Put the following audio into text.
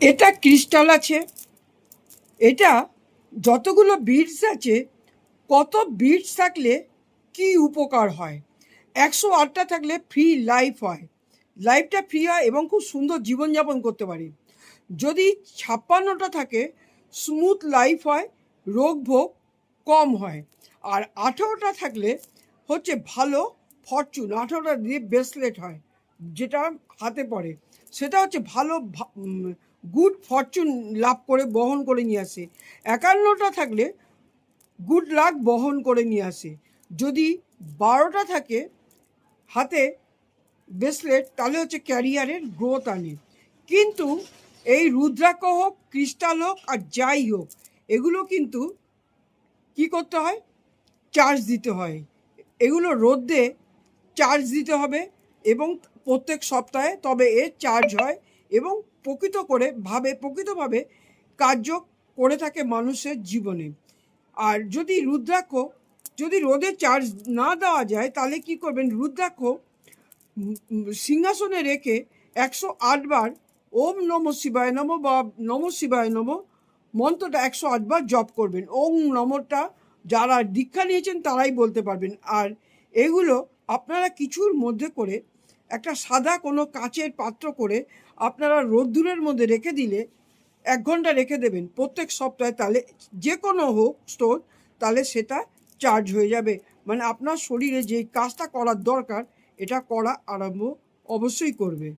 এটা ক্রিস্টাল আছে, এটা যতগুলো বিটস আছে, কত বিটস থাকলে কি উপকার হয়? একশো আটটা থাকলে ফ্রি লাইফ হয়। লাইফটা ফ্রি হয় এবং খুব সুন্দর জীবনযাপন করতে পারি। যদি ছাপ্পান্নটা থাকে, স্মুথ লাইফ হয়, রোগ ভোগ কম হয়। আর আঠেরোটা থাকলে হচ্ছে ভালো ফরচুন, আঠেরোটা দিয়ে ব্রেসলেট হয়, যেটা হাতে পড়ে। সেটা হচ্ছে ভালো গুড ফরচুন লাভ করে বহন করে নিয়ে আসে। একান্নটা থাকলে গুড লাক বহন করে নিয়ে আসে। যদি বারোটা থাকে হাতে ব্রেসলেট তাহলে হচ্ছে ক্যারিয়ারের গ্রোথ আনে। কিন্তু এই রুদ্রাক্ষ হোক ক্রিস্টাল হোক, আর যাই হোক, এগুলো কিন্তু কি করতে হয়? চার্জ দিতে হয়। এগুলো রোদ্দে চার্জ দিতে হবে এবং প্রত্যেক সপ্তাহে তবে এর চার্জ হয় এবং প্রকৃত করে ভাবে, প্রকৃতভাবে কার্য করে থাকে মানুষের জীবনে। আর যদি রুদ্রাক্ষ, যদি রোদে চার্জ না দেওয়া যায়, তাহলে কি করবেন? রুদ্রাক্ষ সিংহাসনে রেখে একশো আটবার ওম নম শিবায় নম বা নম শিবায় নম মন্ত্রটা একশো আটবার জপ করবেন। ওম নমটা যারা দীক্ষা নিয়েছেন তারাই বলতে পারবেন। আর এগুলো আপনারা কিছুর মধ্যে করে একটা সাদা কোনো কাচের পাত্র করে আপনারা রোদ্দুরের মধ্যে রেখে দিলে এক ঘণ্টা রেখে দেবেন। প্রত্যেক সপ্তাহে তাহলে যে কোনো হোক স্টোর, তাহলে সেটা চার্জ হয়ে যাবে। মানে আপনার শরীরে যে কাজটা করার দরকার, এটা করা আরম্ভ অবশ্যই করবে।